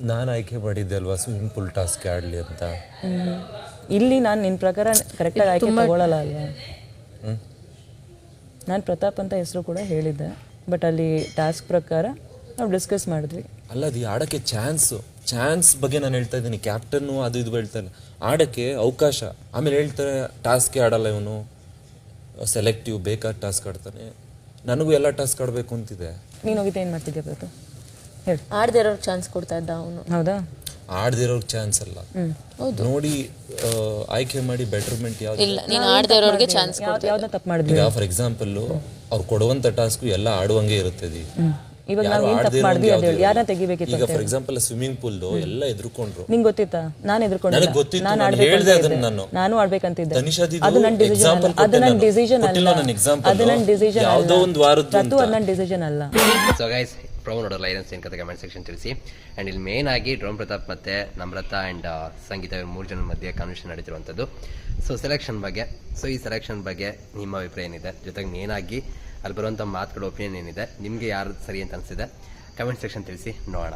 ನಾನು ಆಯ್ಕೆ ಮಾಡಿದ್ದೆ ಅಲ್ವಾ ಸ್ವಿಮ್ಮಿಂಗ್ ಪೂಲ್ ಟಾಸ್ಕ್ ಆಡಲಿ ಅಂತ. ಹ್ಮ್. ಇಲ್ಲಿ ನಾನು ನಿನ್ನ ಪ್ರಕಾರ ಕರೆಕ್ಟಾಗಿ ಆಯ್ಕೆ ತಗೊಳ್ಳಲ್ಲ ಅಲ್ವಾ? ಹ್ಮ್? ನಾನು ಪ್ರತಾಪ್ ಅಂತ ಹೆಸರು ಕೂಡ ಹೇಳಿದ್ದೆ. ಬಟ್ ಅಲ್ಲಿ ಟಾಸ್ಕ್ ಪ್ರಕಾರ ನಾವು ಡಿಸ್ಕಸ್ ಮಾಡಿದ್ವಿ. ಅಲ್ಲ ಅದು ಆಡೋಕ್ಕೆ ಚಾನ್ಸು ಚಾನ್ಸ್ ಬಗ್ಗೆ ನಾನು ಹೇಳ್ತಾ ಇದ್ದೀನಿ. ಕ್ಯಾಪ್ಟನ್ನು ಅದು ಇದು ಹೇಳ್ತಾನೆ ಇಲ್ಲ. ಆಡೋಕ್ಕೆ ಅವಕಾಶ. ಆಮೇಲೆ ಹೇಳ್ತಾರೆ ಟಾಸ್ಕೇ ಆಡಲ್ಲ ಇವನು. ಸೆಲೆಕ್ಟಿವ್ ಬೇಕಾದ ಟಾಸ್ಕ್ ಆಡ್ತಾನೆ. ನನಗೂ ಎಲ್ಲ ಟಾಸ್ಕ್ ಆಡಬೇಕು ಅಂತಿದೆ. ನೀನು ಹೋಗಿದ್ದೆ ಏನು ಮಾಡ್ತಿದ್ಯಾ ಪ್ರತಾಪ್? ಆಡದೇ ಇರೋರ್ಗೆ ಚಾನ್ಸ್ ಕೊಡ್ತಾ ಇದ್ದ ಅವನು. ಹೌದಾ? ಆಡ್ದಿರೋರ್ಗೆ ಚಾನ್ಸ್ ಅಲ್ಲ. ನೋಡಿ ಆಯ್ಕೆ ಮಾಡಿ ಬೆಟರ್ಮೆಂಟ್ ಯಾವ್ದು ಇಲ್ಲ ನೀನು ಆಡದೇ ಇರೋರ್ಗೆ ಚಾನ್ಸ್ ಯಾವ್ದು ತಪ್ಪು ಮಾಡಿದ್ವಿ ಈಗ ಫಾರ್ ಎಕ್ಸಾಂಪಲ್ ಅವ್ರು ಕೊಡುವಂತ ಟಾಸ್ಕ್ ಎಲ್ಲ ಆಡುವಂಗೆ ಇರುತ್ತೆ ಇದು. ಇವಾಗ ನಾವು ಏನು ತಪ್ಪು ಮಾಡಿದ್ವಿ ಅದು ಹೇಳಿ ಯಾವ್ದು ಯಾರನ್ನ. ತೆಗಿಬೇಕಿತ್ತು ಈಗ ಫಾರ್ ಎಕ್ಸಾಂಪಲ್ ಸ್ವಿಮ್ಮಿಂಗ್ ಪೂಲ್ ಎಲ್ಲ ಎದ್ರುಕೊಂಡ್ರು. ನಿಂಗೆ ಗೊತ್ತಿತ್ತಾ? ನಾನು ಎದ್ರುಕೊಂಡಿಲ್ಲ. ನನಗೆ ಗೊತ್ತಿತ್ತು, ನಾನು ಹೇಳ್ದೆ ಅದನ್ನ. ನಾನು. ನಾನು ಆಡ್ಬೇಕಂತಿದ್ದೆ ತನಿಷಾ ದಿದು ಅದು ನನ್ನ ಡಿಸಿಷನ್ ಅದು ನನ್ನ ಡಿಸಿಷನ್ ಅಲ್ಲ? ಅದು ನನ್ನ ಡಿಸಿಷನ್ ಅಲ್ಲ ಅಲ್ಲ. ಒಂದು ವಾರದ್ದು ಅದು ನನ್ನ ಡಿಸಿಷನ್ ಅಲ್ಲ. ಸೊ ಗೈಸ್ ಪ್ರೊ ನೋಡೋಲ್ಲ ಲೈನ್ಸ್ ಏನು ಕತೆ ಕಮೆಂಟ್ ಸೆಕ್ಷನ್ ತಿಳಿಸಿ. ಆ್ಯಂಡ್ ಇಲ್ಲಿ ಮೇನ್ ಆಗಿ ಡ್ರೋಮ್ ಪ್ರತಾಪ್ ಮತ್ತು ನಮ್ರತಾ ಆ್ಯಂಡ್ ಸಂಗೀತ ಮೂರು ಜನ ಮಧ್ಯೆ ಕನ್ವೆನ್ಷನ್ ನಡೀತಿರುವಂಥದ್ದು. ಸೊ ಸೆಲೆಕ್ಷನ್ ಬಗ್ಗೆ ಸೊ ಈ ಸೆಲೆಕ್ಷನ್ ಬಗ್ಗೆ ನಿಮ್ಮ ಅಭಿಪ್ರಾಯ ಏನಿದೆ? ಜೊತೆಗೆ ಮೇನಾಗಿ ಅಲ್ಲಿ ಬರುವಂಥ ಮಾತುಗಳ ಒಪಿನಿಯನ್ ಏನಿದೆ? ನಿಮಗೆ ಯಾರು ಸರಿ ಅಂತ ಅನಿಸಿದೆ? ಕಮೆಂಟ್ ಸೆಕ್ಷನ್ ತಿಳಿಸಿ, ನೋಡೋಣ.